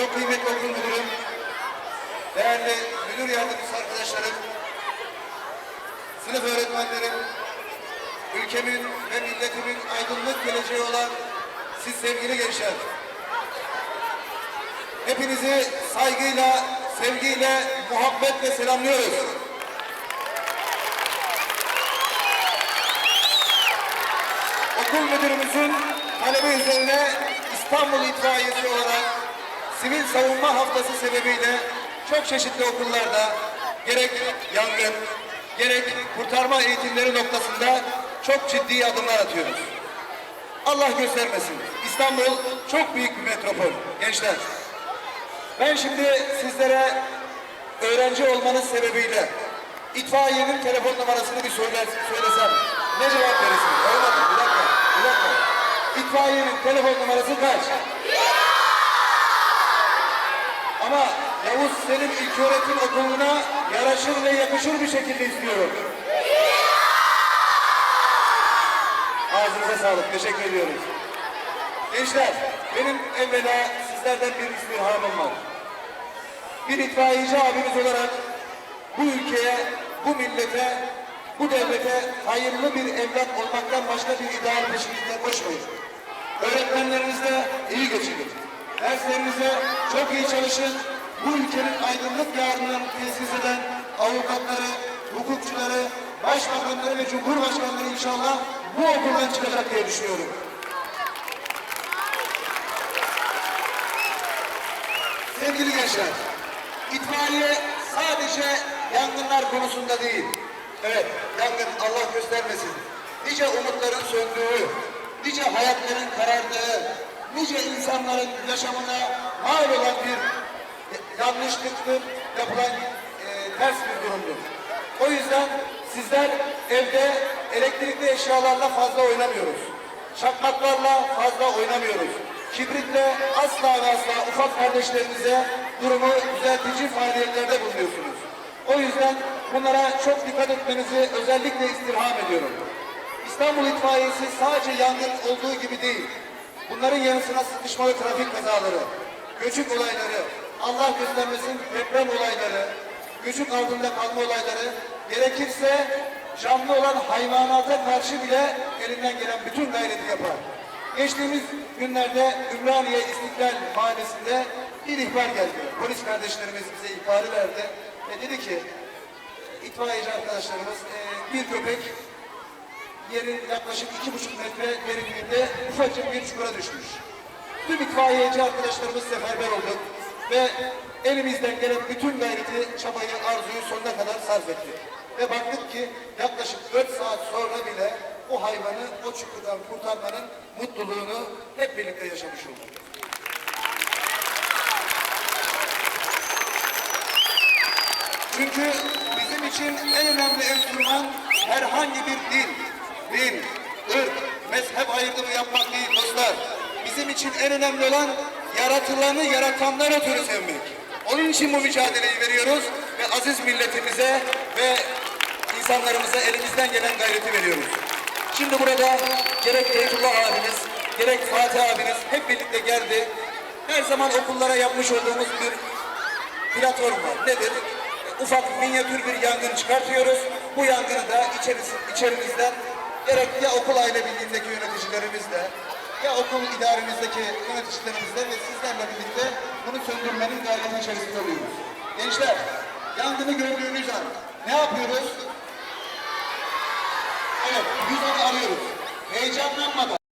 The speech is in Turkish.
çok kıymetli okul müdürüm, değerli müdür yardımcısı arkadaşlarım, sınıf öğretmenlerim, ülkemin ve milletimin aydınlık geleceği olan siz sevgili gençler. Hepinizi saygıyla, sevgiyle, muhabbetle selamlıyoruz. Okul müdürümüzün talebi üzerine İstanbul İtfaiyesi olarak sivil savunma haftası sebebiyle çok çeşitli okullarda gerek yangın, gerek kurtarma eğitimleri noktasında çok ciddi adımlar atıyoruz. Allah göstermesin. İstanbul çok büyük bir metropol gençler. Ben şimdi sizlere öğrenci olmanız sebebiyle itfaiyenin telefon numarasını bir söyler, söylesem ne cevap verirsiniz? Bir dakika. Bir dakika. İtfaiyenin telefon numarası kaç? Ama Yavuz Selim İlköğretim Okulu'na yaraşır ve yakışır bir şekilde istiyorum. Ağzınıza sağlık. Teşekkür ediyoruz. Gençler, benim evvela sizlerden bir istirhamım var. Bir itfaiyeci abimiz olarak bu ülkeye, bu millete, bu devlete hayırlı bir evlat olmaktan başka bir ideal peşinizde koşmayın. Öğretmenlerinizle iyi geçinin. Derslerinize çok iyi çalışın. Bu ülkenin aydınlık yarınlarını tesis eden avukatları, hukukçuları, başbakanları ve cumhurbaşkanları inşallah bu okuldan çıkacak diye düşünüyorum. Sevgili gençler, itfaiye sadece yangınlar konusunda değil. Evet, yangın Allah göstermesin. Nice umutların söndüğü, nice hayatların karardığı, nice insanların yaşamına mal olan bir yanlışlıktır, yapılan e, ters bir durumdur. O yüzden sizler evde elektrikli eşyalarla fazla oynamıyoruz. Çakmaklarla fazla oynamıyoruz. Kibritle asla ve asla ufak kardeşlerinize durumu düzeltici faaliyetlerde bulunuyorsunuz. O yüzden bunlara çok dikkat etmenizi özellikle istirham ediyorum. İstanbul İtfaiyesi sadece yangın olduğu gibi değil. Bunların yanı sıra sıkışmalı trafik kazaları, göçük olayları, Allah göstermesin deprem olayları, göçük altında kalma olayları, gerekirse canlı olan hayvanata karşı bile elinden gelen bütün gayreti yapar. Geçtiğimiz günlerde Ümraniye İstiklal Mahallesi'nde bir ihbar geldi. Polis kardeşlerimiz bize ihbarı verdi ve dedi ki itfaiyeci arkadaşlarımız e, bir köpek yerin yaklaşık iki buçuk metre derinliğinde ufacık bir çukura düşmüş. Tüm itfaiyeci arkadaşlarımız seferber olduk ve elimizden gelen bütün gayreti, çabayı, arzuyu sonuna kadar sarf ettik. Ve baktık ki yaklaşık 4 saat sonra bile o hayvanı o çukurdan kurtarmanın mutluluğunu hep birlikte yaşamış olduk. Çünkü bizim için en önemli enstrüman herhangi bir din, için en önemli olan yaratılanı yaratanlar ötürü sevmek. Onun için bu mücadeleyi veriyoruz ve aziz milletimize ve insanlarımıza elimizden gelen gayreti veriyoruz. Şimdi burada gerek Eytullah abiniz, gerek Fatih abiniz hep birlikte geldi. Her zaman okullara yapmış olduğumuz bir platform var. Nedir? Ufak minyatür bir yangın çıkartıyoruz. Bu yangını da içerisi, içerimizden gerek ya okul aile birliğindeki yöneticilerimizle ya okul idaremizdeki yöneticilerimizle ve sizlerle birlikte bunu söndürmenin gayreti içerisinde oluyoruz. Gençler, yangını gördüğünüz an ne yapıyoruz? Evet, biz onu arıyoruz. Heyecanlanmadan,